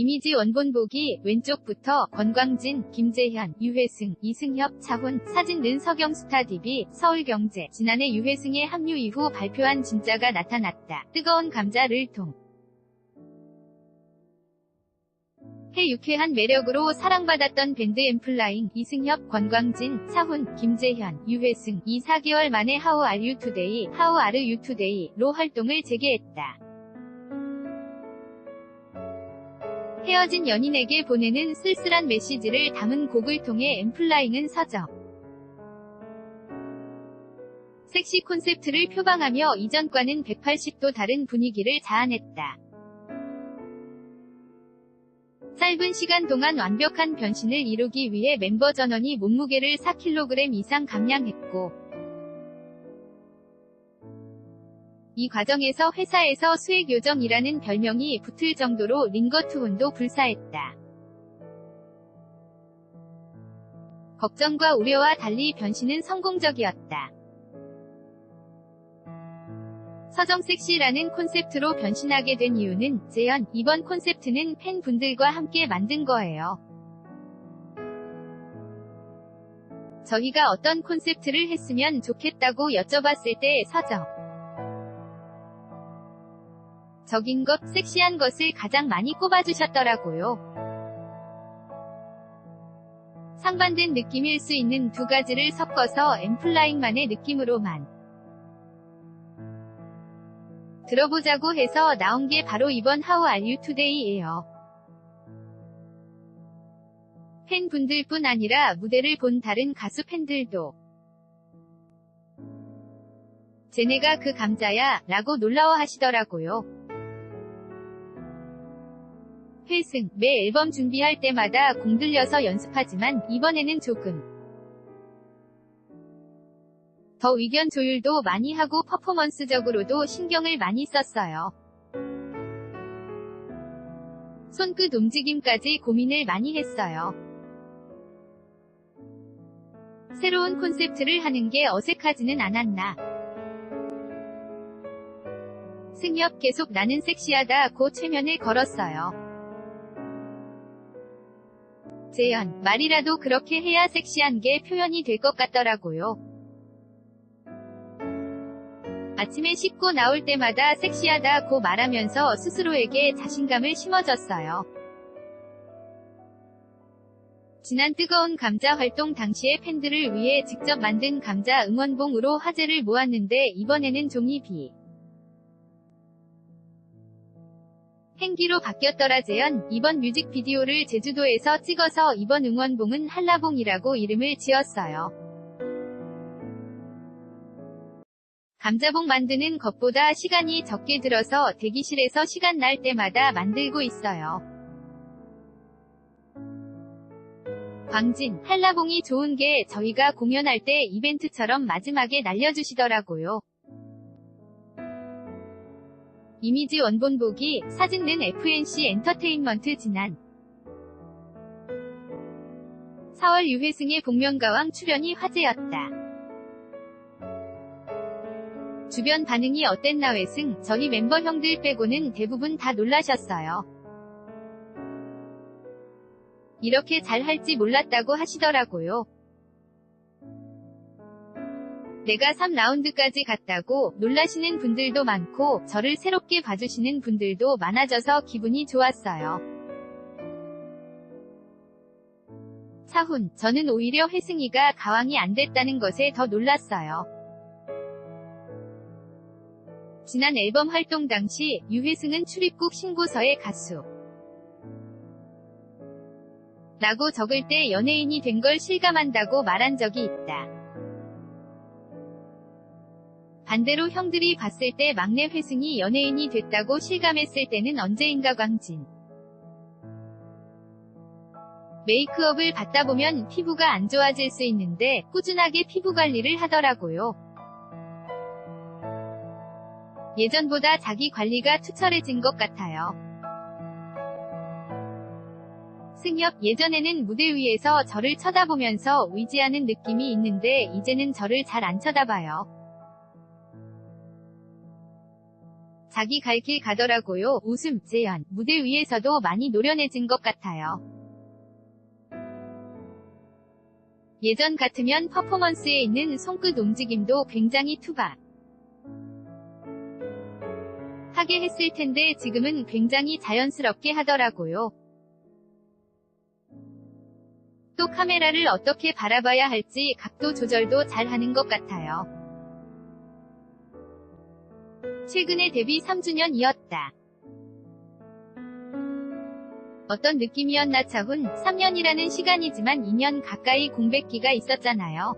이미지 원본 보기 왼쪽부터 권광진, 김재현, 유회승, 이승협, 차훈, 사진 는 서경 스타 DB, 서울경제 지난해 유회승의 합류 이후 발표한 진짜가 나타났다. 뜨거운 감자를 통. 해 유쾌한 매력으로 사랑받았던 밴드 엠플라잉, 이승협, 권광진, 차훈, 김재현, 유회승, 이 4개월 만에 하우 알유 투데이, 하우 아르 유 투데이로 활동을 재개했다. 헤어진 연인에게 보내는 쓸쓸한 메시지를 담은 곡을 통해 엠플라잉은 서적. 섹시 콘셉트를 표방하며 이전과는 180도 다른 분위기를 자아냈다. 짧은 시간 동안 완벽한 변신을 이루기 위해 멤버 전원이 몸무게를 4kg 이상 감량했고, 이 과정에서 회사에서 수액 요정이라는 별명이 붙을 정도로 링거투혼도 불사했다. 걱정과 우려와 달리 변신은 성공적이었다. 서정 섹시라는 콘셉트로 변신하게 된 이유는 재현, 이번 콘셉트는 팬분들과 함께 만든 거예요. 저희가 어떤 콘셉트를 했으면 좋겠다고 여쭤봤을 때 서정. 적인 것, 섹시한 것을 가장 많이 꼽아주셨더라고요. 상반된 느낌일 수 있는 두 가지를 섞어서 엠플라잉만의 느낌으로만 들어보자고 해서 나온 게 바로 이번 Are You Today예요. 팬분들뿐 아니라 무대를 본 다른 가수 팬들도 쟤네가 그 감자야 라고 놀라워 하시더라고요. 회승, 매 앨범 준비할 때마다 공들여서 연습하지만 이번에는 조금 더 의견 조율도 많이 하고 퍼포먼스적으로도 신경을 많이 썼어요. 손끝 움직임까지 고민을 많이 했어요. 새로운 콘셉트를 하는 게 어색하지는 않았나. 승엽 계속 나는 섹시하다 고 최면을 걸었어요. 재현, 말이라도 그렇게 해야 섹시한 게 표현이 될 것 같더라고요. 아침에 씻고 나올 때마다 섹시하다고 말하면서 스스로에게 자신감을 심어줬어요. 지난 뜨거운 감자 활동 당시에 팬들을 위해 직접 만든 감자 응원봉으로 화제를 모았는데 이번에는 종이 비. 행기로 바뀌었더라 재현, 이번 뮤직비디오를 제주도에서 찍어서 이번 응원봉은 한라봉이라고 이름을 지었어요. 감자봉 만드는 것보다 시간이 적게 들어서 대기실에서 시간 날 때마다 만들고 있어요. 광진, 한라봉이 좋은 게 저희가 공연할 때 이벤트처럼 마지막에 날려주시더라고요. 이미지 원본 보기, 사진는 FNC 엔터테인먼트 지난 4월 유회승의 복면가왕 출연이 화제였다. 주변 반응이 어땠나 회승, 저희 멤버 형들 빼고는 대부분 다 놀라셨어요. 이렇게 잘 할지 몰랐다고 하시더라고요. 내가 3라운드까지 갔다고 놀라시는 분들도 많고 저를 새롭게 봐주시는 분들도 많아져서 기분이 좋았어요. 차훈, 저는 오히려 회승이가 가왕이 안 됐다는 것에 더 놀랐어요. 지난 앨범 활동 당시 유회승은 출입국 신고서에 가수 라고 적을 때 연예인이 된 걸 실감한다고 말한 적이 있다. 반대로 형들이 봤을 때 막내 회승이 연예인이 됐다고 실감했을 때는 언제인가 광진. 메이크업을 받다 보면 피부가 안 좋아질 수 있는데 꾸준하게 피부 관리를 하더라고요. 예전보다 자기 관리가 투철해진 것 같아요. 승엽 예전에는 무대 위에서 저를 쳐다보면서 의지하는 느낌이 있는데 이제는 저를 잘 안 쳐다봐요. 자기 갈 길 가더라고요. 웃음, 재현, 무대 위에서도 많이 노련해진 것 같아요. 예전 같으면 퍼포먼스에 있는 손끝 움직임도 굉장히 투박. 하게 했을 텐데 지금은 굉장히 자연스럽게 하더라고요. 또 카메라를 어떻게 바라봐야 할지 각도 조절도 잘 하는 것 같아요. 최근에 데뷔 3주년이었다. 어떤 느낌이었나 차훈 3년이라는 시간이지만 2년 가까이 공백기가 있었잖아요.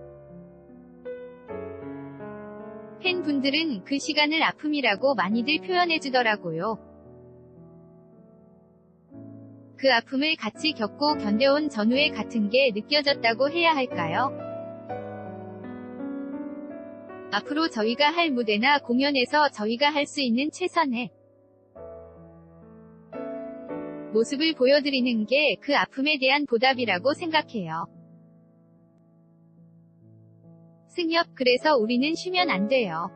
팬분들은 그 시간을 아픔이라고 많이들 표현해주더라고요. 그 아픔을 같이 겪고 견뎌온 전후의 같은 게 느껴졌다고 해야 할까요? 앞으로 저희가 할 무대나 공연에서 저희가 할 수 있는 최선의 모습을 보여드리는 게 그 아픔에 대한 보답이라고 생각해요. 승엽, 그래서 우리는 쉬면 안 돼요.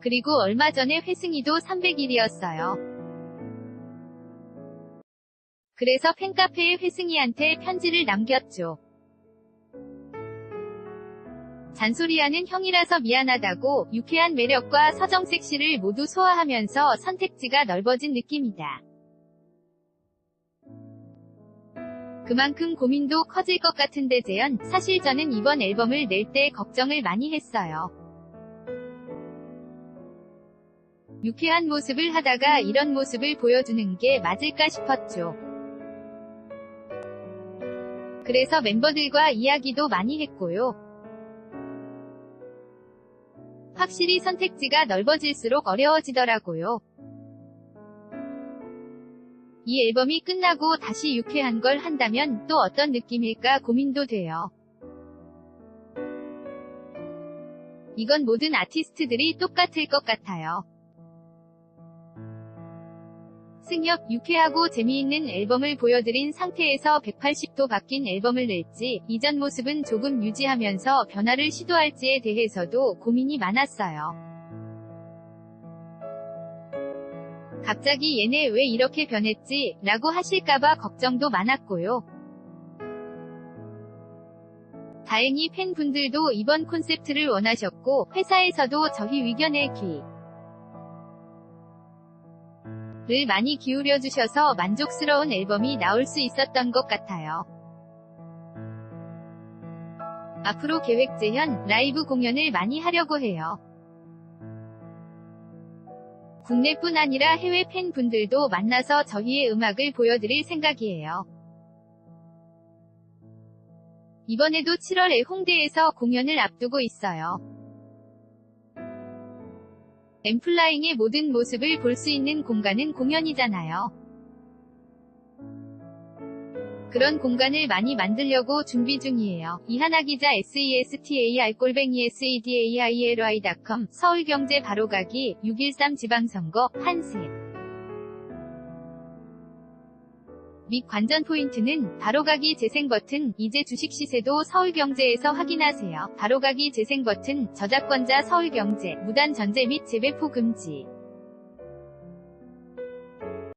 그리고 얼마 전에 회승이도 300일이었어요. 그래서 팬카페에 회승이한테 편지를 남겼죠. 잔소리하는 형이라서 미안하다고 유쾌한 매력과 서정 섹시를 모두 소화하면서 선택지가 넓어진 느낌이다. 그만큼 고민도 커질 것 같은데 재현, 사실 저는 이번 앨범을 낼 때 걱정을 많이 했어요. 유쾌한 모습을 하다가 이런 모습을 보여주는 게 맞을까 싶었죠. 그래서 멤버들과 이야기도 많이 했고요. 확실히 선택지가 넓어질수록 어려워지더라고요. 이 앨범이 끝나고 다시 유쾌한 걸 한다면 또 어떤 느낌일까 고민도 돼요. 이건 모든 아티스트들이 똑같을 것 같아요. 승엽, 유쾌하고 재미있는 앨범을 보여드린 상태에서 180도 바뀐 앨범을 낼지, 이전 모습은 조금 유지하면서 변화를 시도할지에 대해서도 고민이 많았어요. 갑자기 얘네 왜 이렇게 변했지? 라고 하실까봐 걱정도 많았고요. 다행히 팬분들도 이번 콘셉트를 원하셨고, 회사에서도 저희 의견에 귀. 를 많이 기울여 주셔서 만족스러운 앨범이 나올 수 있었던 것 같아요. 앞으로 계획 재현, 라이브 공연을 많이 하려고 해요. 국내뿐 아니라 해외 팬분들도 만나서 저희의 음악을 보여드릴 생각이에요. 이번에도 7월에 홍대에서 공연을 앞두고 있어요. 엠플라잉의 모든 모습을 볼 수 있는 공간은 공연이잖아요. 그런 공간을 많이 만들려고 준비 중이에요. 이하나 기자 SESTAR-SEDAILI.com E 서울경제 바로가기 6.13 지방선거 한세 및 관전 포인트는 바로가기 재생 버튼 이제 주식 시세도 서울경제에서 확인하세요. 바로가기 재생 버튼 저작권자 서울경제 무단 전제 및 재배포 금지